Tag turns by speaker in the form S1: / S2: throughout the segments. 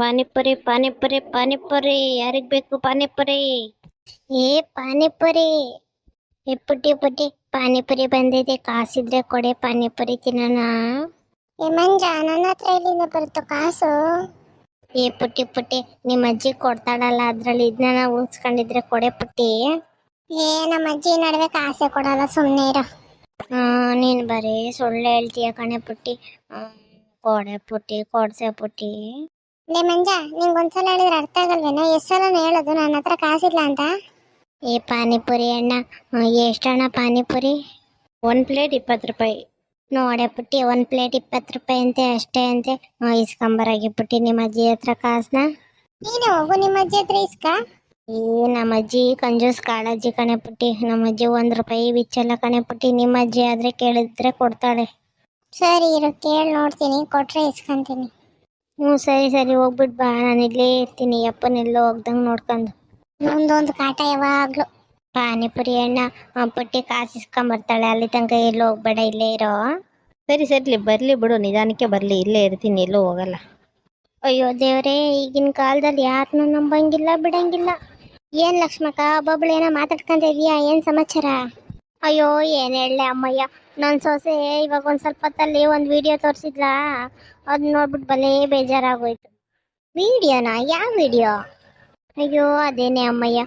S1: ಪಾನಿಪುರಿ ಪಾನಿಪುರಿ ಪಾನಿಪುರಿ. ಯಾರಿಗ್ ಬೇಕು ಪಾನಿಪುರಿ? ಏ ಪಾನಿಪುರಿ. ಏ ಪುಟ್ಟಿ ಪುಟ್ಟಿ. ಪಾನಿಪುರಿ ಬಂದಿದೆ. ಕಾಸಿದ್ರೆ ಕೊಡೆ ಪಾನಿಪುರಿ ತಿನ್ನೋಣ. ಏ ಮಂಜ ನನ್ನ ಹತ್ರ ಎಲ್ಲಿಂದ ಬರುತ್ತೋ ಕಾಸು? ಏ ಪುಟ್ಟಿ ಪುಟ್ಟಿ. ನಿಮ್ಮ ಅಜ್ಜಿ ಕೊಡ್ತಾಳಲ್ಲ ಅದ್ರಲ್ಲಿ ಇದನ್ನ ಉಳ್ಸ್ಕೊಂಡಿದ್ರೆ ಕೊಡೆ ಪುಟ್ಟಿ. ಏ ನಮ್ಮ ಅಜ್ಜಿ ನಡುವೆ ಕಾಸೆ ಕೊಡಲ್ಲ ಸುಮ್ಮನೆ ಇರೋ. ನೀನ್ ಬರೀ ಸುಳ್ಳು ಹೇಳ್ತೀಯ ಕಣೆ ಪುಟ್ಟಿ. ಕೊಡೆ ಪುಟ್ಟಿ ಕೊಡ್ಸೆ ಪುಟ್ಟಿ. ಲೇ ಮಂಜ ನಿಂಗೆ ಒಂದ್ಸಲ ಹೇಳಿದ್ರೆ ಅರ್ಥ ಆಗಲ್ವೇನ? ಎಷ್ಟು ಸಲ ಹೇಳೋದು ನನ್ನ ಹತ್ರ ಕಾಸಿಲ್ಲ ಅಂತ? ಏ ಪಾನಿಪುರಿ ಅಣ್ಣ ಎಷ್ಟಣ್ಣ ಪಾನಿಪುರಿ? ಒಂದು ಪ್ಲೇಟ್ ಇಪ್ಪತ್ತು ರೂಪಾಯಿ. ನೋಡೆ ಪುಟ್ಟಿ ಒಂದು ಪ್ಲೇಟ್ ಇಪ್ಪತ್ತು ರೂಪಾಯಿ ಅಂತೆ ಅಷ್ಟೇ ಅಂತೆ. ಇಸ್ಕೊಂಬರಾಗಿ ಪುಟ್ಟಿ ನಿಮ್ಮ ಅಜ್ಜಿ ಹತ್ರ ಕಾಸನ್ನ ನೀನು ಹೋಗು ನಿಮ್ಮ ಅಜ್ಜಿ ಹತ್ರ ಇಸ್ಕ. ಈ ನಮ್ಮ ಅಜ್ಜಿ ಕಂಜೂಸ್ ಕಾಳಜ್ಜಿ ಕಣೆ ಪುಟ್ಟಿ. ನಮ್ಮ ಅಜ್ಜಿ ಒಂದು ರೂಪಾಯಿ ಬಿಚ್ಚಲ್ಲ ಕಣೆ ಪುಟ್ಟಿ. ನಿಮ್ಮ ಅಜ್ಜಿ ಆದರೆ ಕೇಳಿದ್ರೆ ಕೊಡ್ತಾಳೆ. ಸರಿ ಇರು ಕೇಳಿ ನೋಡ್ತೀನಿ ಕೊಟ್ಟರೆ ಇಸ್ಕೊಂತೀನಿ. ಹ್ಞೂ ಸರಿ ಸರಿ ಹೋಗ್ಬಿಟ್ ಬಾ. ನಾನು ಇಲ್ಲೇ ಇರ್ತೀನಿ. ಅಪ್ಪನೆಲ್ಲೋ ಹೋಗ್ದಂಗೆ ನೋಡ್ಕೊಂಡು. ಒಂದೊಂದು ಕಾಟ ಯಾವಾಗಲೂ. ಪಾನಿಪುರಿ ಅಣ್ಣ ಪಟ್ಟಿ ಪುಟ್ಟಿ ಕಾಸು ಇಸ್ಕೊಂಬರ್ತಾಳೆ. ಅಲ್ಲಿ ತನಕ ಎಲ್ಲೂ ಹೋಗ್ಬೇಡ ಇಲ್ಲೇ ಇರೋ.
S2: ಸರಿ ಸರಿ ಬರಲಿ ಬಿಡು. ನಿಧಾನಕ್ಕೆ ಬರಲಿ. ಇಲ್ಲೇ ಇರ್ತೀನಿ ಎಲ್ಲೂ ಹೋಗಲ್ಲ.
S1: ಅಯ್ಯೋ ದೇವರೇ ಈಗಿನ ಕಾಲದಲ್ಲಿ ಯಾರನ್ನೂ ನಂಬಂಗಿಲ್ಲ ಬಿಡಂಗಿಲ್ಲ. ಏನು ಲಕ್ಷ್ಮಕ್ಕ ಒಬ್ಬೊಬ್ಳು ಏನೋ ಮಾತಾಡ್ಕೊಂತ ಇದೆಯಾ? ಏನ್ ಸಮಾಚಾರ? ಅಯ್ಯೋ, ಏನು ಹೇಳಲೆ ಅಮ್ಮಯ್ಯ? ನನ್ನ ಸೊಸೆ ಇವಾಗ ಒಂದು ಸ್ವಲ್ಪ ಹೊತ್ತಲ್ಲಿ ಒಂದು ವಿಡಿಯೋ ತೋರಿಸಿದ್ಲಾ? ಅದು ನೋಡ್ಬಿಟ್ಟು ಭಲೇ ಬೇಜಾರಾಗೋಯ್ತು. ವಿಡಿಯೋನಾ? ಯಾವ ವಿಡಿಯೋ? ಅಯ್ಯೋ, ಅದೇನೇ ಅಮ್ಮಯ್ಯ?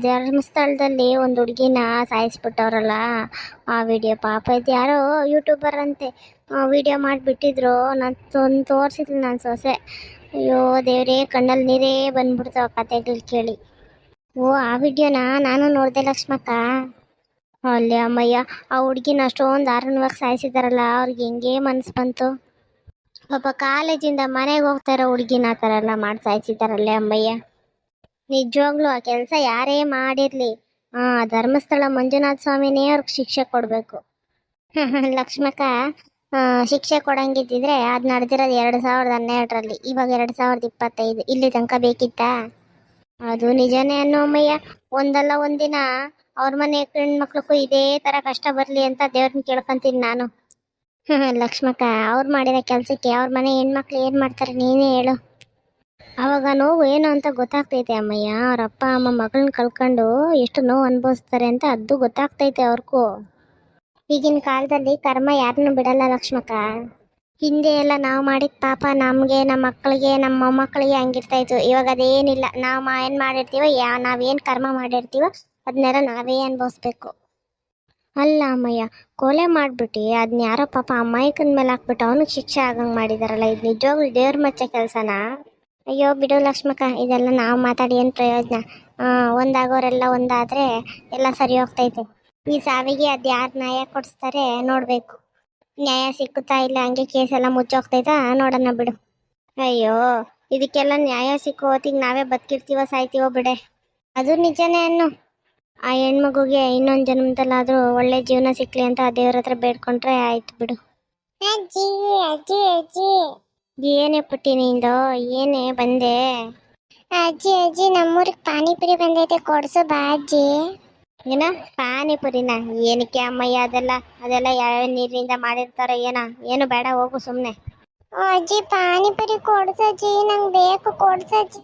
S1: ಧರ್ಮಸ್ಥಳದಲ್ಲಿ ಒಂದು ಹುಡುಗಿನ ಸಾಯಿಸ್ಬಿಟ್ಟವ್ರಲ್ಲ? ಆ ವಿಡಿಯೋ ಪಾಪ. ಇದು ಯಾರೋ ಯೂಟ್ಯೂಬರ್ ಅಂತೆ. ವಿಡಿಯೋ ಮಾಡಿಬಿಟ್ಟಿದ್ರು. ನಾನು ತೋರಿಸಿದ್ಲು ನನ್ನ ಸೊಸೆ. ಅಯ್ಯೋ, ದೇವರೇ ಕಣ್ಣಲ್ಲಿ ನೀರೇ ಬಂದ್ಬಿಡ್ತಾವ ಕತೆಗಳು ಕೇಳಿ. ಓ, ಆ ವಿಡಿಯೋನ? ನಾನು ನೋಡಿದೆ ಲಕ್ಷ್ಮಕ್ಕ. ಅಲ್ಲೇ ಅಮ್ಮಯ್ಯ, ಆ ಹುಡುಗಿನ ಅಷ್ಟೊಂದು ದಾರುಣವಾಗಿ ಸಾಯಿಸಿದಾರಲ್ಲ, ಅವ್ರಿಗೆ ಹೆಂಗೆ ಮನಸ್ಸು ಬಂತು? ಪಾಪ ಕಾಲೇಜಿಂದ ಮನೆಗೆ ಹೋಗ್ತಾ ಇರೋ ಹುಡುಗಿನ ಎಲ್ಲ ಮಾಡಿ ಸಾಯಿಸಿದಾರಲ್ಲೇ ಅಮ್ಮಯ್ಯ. ನಿಜವಾಗ್ಲೂ ಆ ಕೆಲಸ ಯಾರೇ ಮಾಡಿರಲಿ. ಆ ಧರ್ಮಸ್ಥಳ ಮಂಜುನಾಥ ಸ್ವಾಮಿನೇ ಅವ್ರಿಗೆ ಶಿಕ್ಷೆ ಕೊಡಬೇಕು. ಲಕ್ಷ್ಮಕ್ಕ ಶಿಕ್ಷೆ ಕೊಡಂಗಿದ್ದಿದ್ರೆ ಅದು ನಡೆದಿರೋದು ಎರಡು ಸಾವಿರದ ಹನ್ನೆರಡರಲ್ಲಿ, ಇವಾಗ ಎರಡು ಸಾವಿರದ ಇಪ್ಪತ್ತೈದು. ಇಲ್ಲಿ ತನಕ ಬೇಕಿತ್ತಾ? ಅದು ನಿಜನೇ ಅಮ್ಮಯ್ಯ. ಒಂದಲ್ಲ ಒಂದಿನ ಅವ್ರ ಮನೆ ಹೆಣ್ಮಕ್ಳಿಗೂ ಇದೇ ಥರ ಕಷ್ಟ ಬರಲಿ ಅಂತ ದೇವ್ರನ್ನ ಕೇಳ್ಕೊಂತೀನಿ ನಾನು. ಲಕ್ಷ್ಮಕ್ಕ, ಅವ್ರು ಮಾಡಿರೋ ಕೆಲಸಕ್ಕೆ ಅವ್ರ ಮನೆ ಹೆಣ್ಮಕ್ಳು ಏನು ಮಾಡ್ತಾರೆ ನೀನೇ ಹೇಳು. ಅವಾಗ ನೋವು ಏನು ಅಂತ ಗೊತ್ತಾಗ್ತೈತೆ ಅಮ್ಮಯ್ಯ. ಅವ್ರ ಅಪ್ಪ, ಅಮ್ಮ ಮಗಳನ್ನ ಕಳ್ಕೊಂಡು ಎಷ್ಟು ನೋವು ಅನುಭವಿಸ್ತಾರೆ ಅಂತ ಅದು ಗೊತ್ತಾಗ್ತೈತೆ ಅವ್ರಿಗೂ. ಈಗಿನ ಕಾಲದಲ್ಲಿ ಕರ್ಮ ಯಾರನ್ನು ಬಿಡಲ್ಲ ಲಕ್ಷ್ಮಕ್ಕ. ಹಿಂದೆ ಎಲ್ಲ ನಾವು ಮಾಡಿದ ಪಾಪ ನಮಗೆ, ನಮ್ಮ ಮಕ್ಕಳಿಗೆ, ನಮ್ಮ ಮೊಮ್ಮಕ್ಕಳಿಗೆ ಹಂಗಿರ್ತಾಯಿತ್ತು ಇವಾಗ ಅದೇನಿಲ್ಲ. ನಾವು ಮಾ ಏನು ಮಾಡಿರ್ತೀವೋ, ಯಾ ನಾವೇನು ಕರ್ಮ ಮಾಡಿರ್ತೀವೋ ಅದನ್ನೆಲ್ಲ ನಾವೇ ಅನುಭವಿಸ್ಬೇಕು. ಅಲ್ಲ ಅಮ್ಮಯ್ಯ, ಕೊಲೆ ಮಾಡಿಬಿಟ್ಟು. ಅದನ್ನ ಯಾರೋ ಪಾಪ ಅಮ್ಮಾಯಿಕನ ಮೇಲೆ ಹಾಕ್ಬಿಟ್ಟು ಅವನಿಗೆ ಶಿಕ್ಷೆ ಆಗಂಗೆ ಮಾಡಿದಾರಲ್ಲ. ಇದು ನಿಜವಾಗ್ಲೂ ದೇವ್ರ ಮಚ್ಚ ಕೆಲಸನಾ? ಅಯ್ಯೋ, ಬಿಡು ಲಕ್ಷ್ಮಕ್ಕ. ಇದೆಲ್ಲ ನಾವು ಮಾತಾಡಿ ಏನು ಪ್ರಯೋಜನ? ಒಂದಾಗೋರೆಲ್ಲ ಒಂದಾದರೆ ಎಲ್ಲ ಸರಿ ಹೋಗ್ತೈತೆ. ಈ ಸಾವಿಗೆ ಅದು ಯಾರು ನ್ಯಾಯ ಕೊಡಿಸ್ತಾರೆ ನೋಡಬೇಕು. ನ್ಯಾಯ ಸಿಕ್ಕುತ್ತಾ ಇಲ್ಲ? ಹಂಗೆ ಕೇಸೆಲ್ಲ ಮುಚ್ಚೋಗ್ತೈತಾ? ನೋಡೋಣ ಬಿಡು. ಅಯ್ಯೋ ಇದಕ್ಕೆಲ್ಲ ನ್ಯಾಯ ಸಿಕ್ಕೋ ಹೊತ್ತಿಗೆ ನಾವೇ ಬದುಕಿರ್ತೀವೋ ಸಾಯ್ತೀವೋ ಬಿಡೆ. ಅದು ನಿಜನೇ ಅನ್ನು. ಆ ಹೆಣ್ಮಗುಗೆ ಇನ್ನೊಂದು ಜನ್ಮದಲ್ಲಾದರೂ ಒಳ್ಳೆ ಜೀವನ ಸಿಕ್ಕಲಿ ಅಂತ ಆ ದೇವ್ರ ಹತ್ರ ಬೇಡ್ಕೊಂಡ್ರೆ ಆಯ್ತು ಬಿಡು. ಅಜ್ಜಿ ಅಜ್ಜಿ ಅಜ್ಜಿ. ಏನೇ ಪುಟ್ಟಿ ನಿಂದು ಏನೇ ಬಂದೆ. ಅಜ್ಜಿ ಅಜ್ಜಿ ನಮ್ಮೂರಿಗೆ ಪಾನಿಪುರಿ ಬಂದೈತೆ ಕೊಡ್ಸೋ ಬಾ ಅಜ್ಜಿ. ಏನ ಪಾನಿಪುರಿನ ಏನಕ್ಕೆ ಅಮ್ಮಯ್ಯ ಅದೆಲ್ಲ ಅದೆಲ್ಲ ಯಾವ ನೀರಿನಿಂದ ಮಾಡಿರ್ತಾರೋ ಏನ ಏನು ಬೇಡ ಹೋಗು ಸುಮ್ಮನೆ ಅಜ್ಜಿ ಪಾನಿಪುರಿ ಕೊಡ್ಸಜ್ಜಿ ನಂಗೆ ಬೇಕು ಕೊಡ್ಸಜ್ಜಿ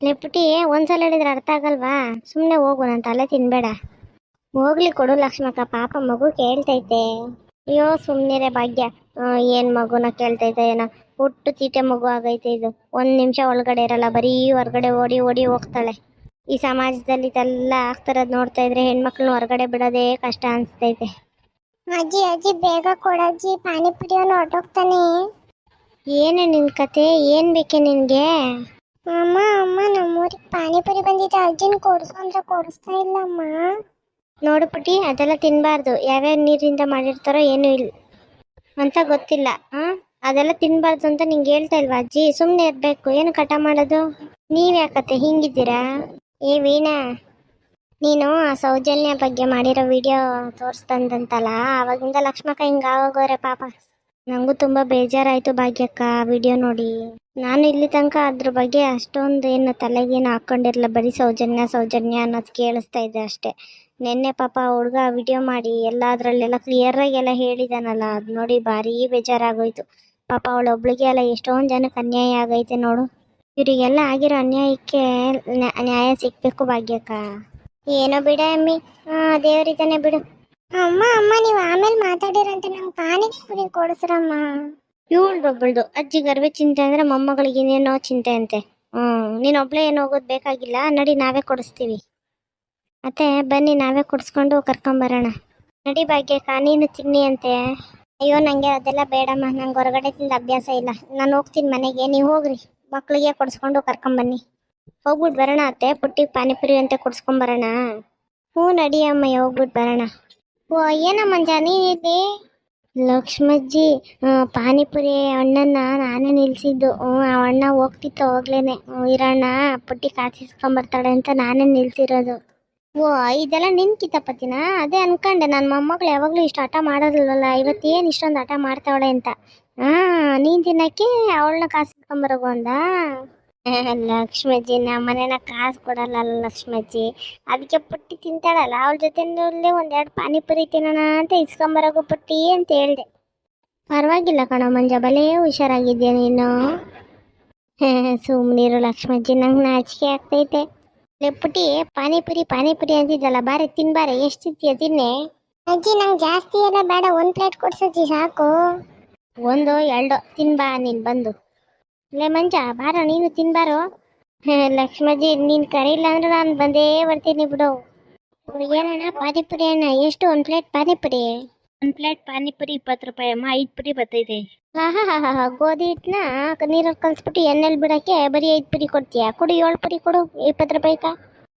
S1: ಲೆಪುಟಿ ಒಂದ್ಸಲ ಹೇಳಿದ್ರೆ ಅರ್ಥ ಆಗಲ್ವಾ? ಸುಮ್ಮನೆ ಹೋಗು ನನ್ನ ತಲೆ ತಿನ್ಬೇಡ. ಹೋಗ್ಲಿ ಕೊಡು ಲಕ್ಷ್ಮಕ್ಕ ಪಾಪ ಮಗು ಕೇಳ್ತೈತೆ. ಅಯ್ಯೋ ಸುಮ್ಮನಿರೇ ಭಾಗ್ಯ. ಏನು ಏನ್ ಮಗುನ ಕೇಳ್ತೈತೆ ಏನೋ. ಹುಟ್ಟು ತೀಟೆ ಮಗು ಆಗೈತೆ ಇದು. ಒಂದು ನಿಮಿಷ ಒಳಗಡೆ ಇರಲ್ಲ ಬರೀ ಹೊರಗಡೆ ಓಡಿ ಓಡಿ ಹೋಗ್ತಾಳೆ. ಈ ಸಮಾಜದಲ್ಲಿ ಇದೆಲ್ಲ ಆಗ್ತಿರೋದು ನೋಡ್ತಾ ಇದ್ರೆ ಹೆಣ್ಮಕ್ಳನ್ನ ಹೊರಗಡೆ ಬಿಡೋದೇ ಕಷ್ಟ ಅನ್ಸ್ತೈತೆ. ಅಜ್ಜಿ ಅಜ್ಜಿ ಬೇಗ ಕೊಡಜ್ಜಿ ಪಾನಿಪುರಿಯನ್ನು ಹೊರಟೋಗ್ತಾನೆ. ಏನು ನಿನ್ ಕತೆ? ಏನ್ ಬೇಕೆ ನಿನ್ಗೆ? ಅಮ್ಮ ಅಮ್ಮ ನಮ್ಮೂರಿಗೆ ಪಾನಿಪುರಿ ಬಂದಿದೆ. ಅಜ್ಜಿನ ಕೊಡಿಸು ಅಂದ್ರೆ ಕೊಡಿಸ್ತಾ ಇಲ್ಲಮ್ಮ. ನೋಡು ಪುಟಿ ಅದೆಲ್ಲ ತಿನ್ಬಾರ್ದು. ಯಾವ್ಯಾವ ನೀರಿಂದ ಮಾಡಿರ್ತಾರೋ ಏನೂ ಇಲ್ಲ ಅಂತ ಗೊತ್ತಿಲ್ಲ ಆ? ಅದೆಲ್ಲ ತಿನ್ಬಾರ್ದು ಅಂತ ನಿಂಗೆ ಹೇಳ್ತಾ ಇಲ್ವಾ ಅಜ್ಜಿ? ಸುಮ್ಮನೆ ಇರ್ಬೇಕು. ಏನು ಕಟ ಮಾಡೋದು? ನೀವ್ಯಾಕತ್ತೆ? ಹಿಂಗಿದ್ದೀರಾ? ಏ ವೀಣಾ, ನೀನು ಆ ಸೌಜನ್ಯ ಬಗ್ಗೆ ಮಾಡಿರೋ ವಿಡಿಯೋ ತೋರಿಸ್ತಂದಂತಲ್ಲ ಆವಾಗಿಂದ ಲಕ್ಷ್ಮಕ್ಕ ಹಿಂಗೆ ಪಾಪ. ನನಗೂ ತುಂಬ ಬೇಜಾರಾಯಿತು ಭಾಗ್ಯಕ್ಕ, ಆ ವಿಡಿಯೋ ನೋಡಿ. ನಾನು ಇಲ್ಲಿ ತನಕ ಅದ್ರ ಬಗ್ಗೆ ಅಷ್ಟೊಂದು ಏನು ತಲೆಗೇನು ಹಾಕ್ಕೊಂಡಿರಲಿಲ್ಲ, ಬರೀ ಸೌಜನ್ಯ ಸೌಜನ್ಯ ಅನ್ನೋದು ಕೇಳಿಸ್ತಾ ಇದೆ ಅಷ್ಟೇ. ನಿನ್ನೆ ಪಾಪ ಹುಡುಗ ವಿಡಿಯೋ ಮಾಡಿ ಎಲ್ಲ ಅದರಲ್ಲೆಲ್ಲ ಕ್ಲಿಯರಾಗಿ ಎಲ್ಲ ಹೇಳಿದಾನಲ್ಲ, ಅದು ನೋಡಿ ಭಾರಿ ಬೇಜಾರಾಗೋಯ್ತು. ಪಾಪ ಅವಳೊಬ್ಳಿಗೆ ಅಲ್ಲ ಎಷ್ಟೊಂದು ಜನಕ್ಕೆ ಅನ್ಯಾಯ ಆಗೈತೆ ನೋಡು. ಇವರಿಗೆಲ್ಲ ಆಗಿರೋ ಅನ್ಯಾಯಕ್ಕೆ ನ್ಯಾಯ ಸಿಗ್ಬೇಕು ಭಾಗ್ಯಕ್ಕ. ಏನೋ ಬಿಡ ಅಮ್ಮಿ. ಹಾ ದೇವರಿದ್ದಾನೆ ಬಿಡು. ಅಮ್ಮ ಅಮ್ಮ ನೀವು ಆಮೇಲೆ ಮಾತಾಡಿರಂತ. ನಂಗೆ ಪಾನಿಪುರಿ ಕೊಡಿಸ್ರಮ್ಮ. ಇವಳ್ದೊಬ್ಬಳ್ದು ಒಬ್ಬಳ್ದು ಅಜ್ಜಿ ಗರ್ವೆ ಚಿಂತೆ ಅಂದ್ರೆ ಮೊಮ್ಮಗಳಿಗೆ ಇನ್ನೇನೋ ಚಿಂತೆ ಅಂತೆ. ಹ್ಮ್ ನೀನ್ ಒಬ್ಳೆ ಏನು ಹೋಗೋದು ಬೇಕಾಗಿಲ್ಲ. ನಡಿ ನಾವೇ ಕೊಡಿಸ್ತೀವಿ. ಮತ್ತೆ ಬನ್ನಿ ನಾವೇ ಕೊಡಿಸ್ಕೊಂಡು ಕರ್ಕೊಂಬರೋಣ. ನಡಿ ಭಾಗ್ಯಕ್ಕ ನೀನು ತಿನ್ನಿ ಅಂತೆ. ಅಯ್ಯೋ ನಂಗೆ ಅದೆಲ್ಲ ಬೇಡಮ್ಮ. ನಂಗೆ ಹೊರಗಡೆ ತಿಂದ ಅಭ್ಯಾಸ ಇಲ್ಲ. ನಾನು ಹೋಗ್ತೀನಿ ಮನೆಗೆ. ನೀವು ಹೋಗ್ರಿ. ಮಕ್ಳಿಗೆ ಕೊಡಿಸ್ಕೊಂಡು ಕರ್ಕೊಂಬನ್ನಿ. ಹೋಗ್ಬಿಟ್ಟು ಬರೋಣ ಅತ್ತೆ ಪುಟ್ಟಿಗೆ ಪಾನಿಪುರಿ ಅಂತ ಕೊಡ್ಸ್ಕೊಂಬರೋಣ ಹ್ಞೂ ನಡಿ ಅಮ್ಮಯ್ಯ ಹೋಗ್ಬಿಟ್ಟು ಬರೋಣ. ಓ ಏನಮ್ಮ ನೀನಿಲ್ಲಿ ಲಕ್ಷ್ಮಜ್ಜಿ ಪಾನಿಪುರಿ ಅಣ್ಣನ ನಾನೇ ನಿಲ್ಸಿದ್ದು. ಆ ಅಣ್ಣ ಹೋಗ್ತಿತ್ತು ಹೋಗ್ಲೇನೆ. ಇರೋಣ ಇರಣ್ಣ, ಪುಟ್ಟಿ ಕಾಚಿಸ್ಕೊಂಬರ್ತಾಳೆ ಅಂತ ನಾನೇ ನಿಲ್ಸಿರೋದು. ಓ, ಇದೆಲ್ಲ ನಿನ್ ಕಿತಾಪತಿನ? ಅದೇ ಅನ್ಕೊಂಡೆ ನನ್ನ ಮೊಮ್ಮಗಳು ಯಾವಾಗಲೂ ಇಷ್ಟು ಆಟ ಮಾಡೋದಿಲ್ವಲ್ಲ, ಇವತ್ತೇನು ಇಷ್ಟೊಂದು ಆಟ ಮಾಡ್ತಾವಳೆ ಅಂತ. ಹಾ, ನೀನ್ ತಿನ್ನಕ್ಕೆ ಅವಳನ್ನ ಕಾಸಿಸ್ಕೊಂಬರೋಗು ಅಂದ ಲಕ್ಷ್ಮಜ್ಜಿ ನಮ್ಮ ಮನೇನ ಕಾಸು ಕೊಡಲ್ಲ ಲಕ್ಷ್ಮಜ್ಜಿ ಅದಕ್ಕೆ ಪುಟ್ಟಿ ತಿಂತಾಳಲ್ಲ ಅವಳ ಜೊತೆ ಒಂದೆರಡು ಪಾನಿಪುರಿ ತಿನ್ನೋಣ ಅಂತ ಇಸ್ಕೊಂಬರೋಗು ಪುಟ್ಟಿ ಅಂತ ಹೇಳ್ದೆ. ಪರವಾಗಿಲ್ಲ ಕಣೋ ಮಂಜ ಬಲೇ ಹುಷಾರಾಗಿದ್ಯಾ ನೀನು? ಸುಮ್ಮನಿರು ಲಕ್ಷ್ಮಜ್ಜಿ ನಂಗೆ ನಾಚಿಕೆ ಆಗ್ತೈತೆ. ಲೇ ಪುಟ್ಟಿ ಪಾನಿಪುರಿ ಪಾನಿಪುರಿ ಅಂತಿದ್ದಲ್ಲ ಬಾರೆ ತಿನ್ಬಾರೆ ಎಷ್ಟು ತಿಂತೀಯ ತಿನ್ನೆ? ಅಜ್ಜಿ ನಂಗೆ ಜಾಸ್ತಿ ಎಲ್ಲ ಬೇಡ ಒಂದು ಪ್ಲೇಟ್ ಕೊಡ್ಸಜ್ಜಿ ಸಾಕು. ಒಂದು ಎರಡು ತಿನ್ಬಾ ನೀನು ಬಂದು. ಲೇ ಮಂಜ ಬಾರ ನೀನು ತಿನ್ಬಾರೋ ಲಕ್ಷ್ಮಜ್ಜಿ ನೀನು ಕರೀಲ್ಲ ಅಂದ್ರೆ ನಾನು ಬಂದೇ ಬರ್ತೀನಿ ಬಿಡು. ಏನಣ್ಣ ಪಾನಿಪುರಿ ಅಣ್ಣ ಎಷ್ಟು? ಒಂದು ಪ್ಲೇಟ್ ಪಾನಿಪುರಿ?
S2: ಒಂದು ಪ್ಲೇಟ್ ಪಾನಿಪುರಿ ಇಪ್ಪತ್ತು ರೂಪಾಯಿ ಅಮ್ಮ ಐದು ಪುರಿ ಬರ್ತೈತೆ
S1: ಹಾ ಹಾ ಹಾ ಹಾ ಗೋಧಿ ಹಿಟ್ಟನ್ನ ನೀರಲ್ಲಿ ಕಲಿಸ್ಬಿಟ್ಟು ಎಣ್ಣೆಲಿ ಬಿಡಕ್ಕೆ ಬರೀ ಐದು ಪುರಿ ಕೊಡ್ತೀಯಾ? ಕೊಡು ಏಳು ಪುರಿ ಕೊಡು ಇಪ್ಪತ್ತು ರೂಪಾಯಿಕ.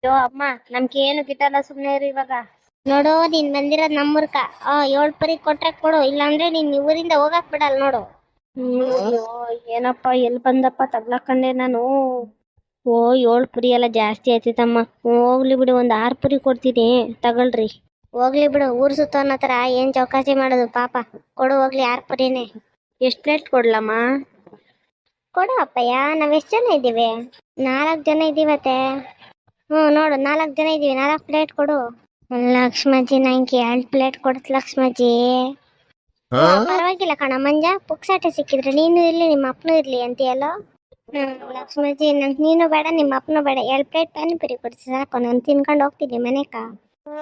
S2: ಅಯ್ಯೋ ಅಮ್ಮ ನಮ್ಗೆ ಏನು ಗಿಟ್ಟಲ್ಲ ಸುಮ್ಮನೆ ಇರು ಇವಾಗ.
S1: ನೋಡೋ ನೀನು ಬಂದಿರೋದು ನಮ್ಮೂರ್ಕ. ಆ ಏಳು ಪುರಿ ಕೊಟ್ರೆ ಕೊಡು ಇಲ್ಲಾಂದ್ರೆ ನೀನ್ ಊರಿಂದ ಹೋಗಕ್ ಬಿಡಲ್ಲ ನೋಡು.
S2: ಅಯ್ಯೋ ಏನಪ್ಪ ಎಲ್ಲಿ ಬಂದಪ್ಪ ತಗ್ಲಾಕಂಡೆ ನಾನು? ಓ ಏಳ್ ಪುರಿ ಎಲ್ಲ ಜಾಸ್ತಿ ಆಯ್ತಿತ್ತಮ್ಮ ಹೋಗ್ಲಿ ಬಿಡು ಒಂದ್ ಆರ್ ಪುರಿ ಕೊಡ್ತೀನಿ. ತಗೊಳ್ರಿ.
S1: ಹೋಗ್ಲಿ ಬಿಡು ಊರ್ ಸುತ್ತ ಹತ್ರ ಏನ್ ಚೌಕಾಸಿ ಮಾಡೋದು ಪಾಪ. ಕೊಡು ಹೋಗ್ಲಿ ಆರ್ ಪುರಿನೇ
S2: ಎಷ್ಟು ಪ್ಲೇಟ್ ಕೊಡ್ಲಮ್ಮ?
S1: ಕೊಡು ಅಪ್ಪಯ್ಯ ನಾವ್ ಎಷ್ಟ್ ಜನ ಇದ್ದೀವಿ? ನಾಲ್ಕ್ ಜನ ಇದೀವತ್ತೆ ಹ್ಮ್ ನೋಡು ನಾಲ್ಕ್ ಜನ ಇದೀವಿ ನಾಲ್ಕು ಪ್ಲೇಟ್ ಕೊಡು. ಲಕ್ಷ್ಮಜ್ಜಿ ನಂಗೆ ಎರಡ್ ಪ್ಲೇಟ್ ಕೊಡ್ತು ಲಕ್ಷ್ಮಜ್ಜಿ. ಪರವಾಗಿಲ್ಲ ಕಣ. ಮಂಜ ಪುಕ್ಸಾಟೆ ಸಿಕ್ಕಿದ್ರೆ ನೀನು ಇರ್ಲಿ ನಿಮ್ಮ ಅಪ್ಪನು ಇರ್ಲಿ ಅಂತೀಯಲ್ಲೋ? ಲಕ್ಷ್ಮೀಜಿ ನಂಗೆ ನೀನು ಬೇಡ ನಿಮ್ಮ ಅಪ್ಪನೂ ಬೇಡ. ಎರಡು ಪ್ಲೇಟ್ ಪಾನಿಪುರಿ ಕೊಡ್ಸಿ ಸಾಕು ನಾನು ತಿನ್ಕೊಂಡು ಹೋಗ್ತೀನಿ ಮನೆಕ.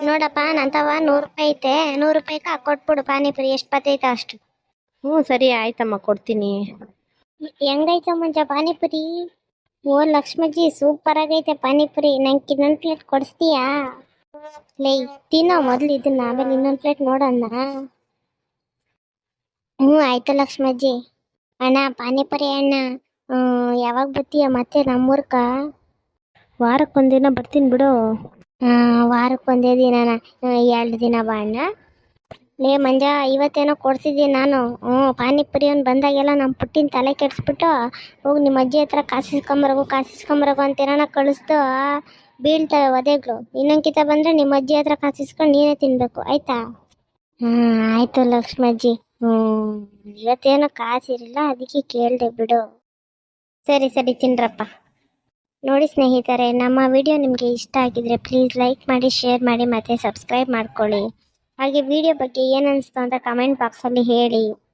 S1: ನೋಡಪ್ಪ ನಂತವ ನೂರು ರೂಪಾಯಿ ಐತೆ. ನೂರು ಕಾ ಕೊಟ್ಬಿಡು ಪಾನಿಪುರಿ. ಎಷ್ಟು ಬತ್ತೈತೆ ಅಷ್ಟು.
S2: ಹ್ಞೂ ಸರಿ ಆಯ್ತಮ್ಮ ಕೊಡ್ತೀನಿ.
S1: ಹೆಂಗೈತೆ ಮಂಜ ಪಾನಿಪುರಿ? ಓ ಲಕ್ಷ್ಮಜ್ಜಿ ಸೂಪರ್ ಆಗೈತೆ ಪಾನಿಪುರಿ. ನಂಗೆ ಇನ್ನೊಂದು ಪ್ಲೇಟ್ ಕೊಡಿಸ್ತೀಯಾ? ಲೈ ತಿನ್ನೋ ಮೊದಲು ಇದನ್ನ ಆಮೇಲೆ ಇನ್ನೊಂದು ಪ್ಲೇಟ್ ನೋಡೋಣ. ಹ್ಞೂ ಆಯ್ತು ಲಕ್ಷ್ಮಜ್ಜಿ. ಅಣ್ಣ ಪಾನಿಪುರಿ ಅಣ್ಣ ಯಾವಾಗ ಬರ್ತೀಯ ಮತ್ತೆ ನಮ್ಮೂರ್ಕ?
S2: ವಾರಕ್ಕೊಂದಿನ ಬರ್ತೀನಿ ಬಿಡು.
S1: ವಾರಕ್ಕೊಂದೇ ದಿನ ಎರಡು ದಿನ ಬಾ ಅಣ್ಣ. ಲೇ ಮಂಜ ಇವತ್ತೇನೋ ಕೊಡ್ಸಿದ್ದೀನಿ ನಾನು. ಹ್ಞೂ ಪಾನಿಪುರಿ ಅವ್ನು ಬಂದಾಗೆಲ್ಲ ನಮ್ಮ ಪುಟ್ಟಿನ ತಲೆ ಕೆಡಿಸ್ಬಿಟ್ಟು ಹೋಗಿ ನಿಮ್ಮ ಅಜ್ಜಿ ಹತ್ರ ಕಾಸಿಸ್ಕೊಂಬರಗು ಕಾಸಿಸ್ಕೊಂಬರಗು ಅಂತ ಏನಾರ ಕಳಿಸ್ದು ಬೀಳ್ತವೆ ಒದೆಗಳು. ಇನ್ನೊಂದ್ಕಿತ ಬಂದರೆ ನಿಮ್ಮ ಅಜ್ಜಿ ಹತ್ರ ಕಾಸಿಸ್ಕೊಂಡು ನೀನೇ ತಿನ್ನಬೇಕು ಆಯ್ತಾ? ಆಯಿತು ಲಕ್ಷ್ಮಜ್ಜಿ. ಹ್ಞೂ ಇವತ್ತೇನೋ ಕಾಸಿರಲಿಲ್ಲ ಅದಕ್ಕೆ ಕೇಳಿದೆ ಬಿಡು. ಸರಿ ಸರಿ, ತಿನ್ರಪ್ಪ. ನೋಡಿ ಸ್ನೇಹಿತರೆ, ನಮ್ಮ ವಿಡಿಯೋ ನಿಮಗೆ ಇಷ್ಟ ಆಗಿದ್ರೆ ಪ್ಲೀಸ್ ಲೈಕ್ ಮಾಡಿ ಶೇರ್ ಮಾಡಿ ಮತ್ತೆ ಸಬ್ಸ್ಕ್ರೈಬ್ ಮಾಡ್ಕೊಳ್ಳಿ. ಹಾಗೆ ವಿಡಿಯೋ ಬಗ್ಗೆ ಏನು ಅನಿಸ್ತು ಅಂತ ಕಮೆಂಟ್ ಬಾಕ್ಸಲ್ಲಿ ಹೇಳಿ.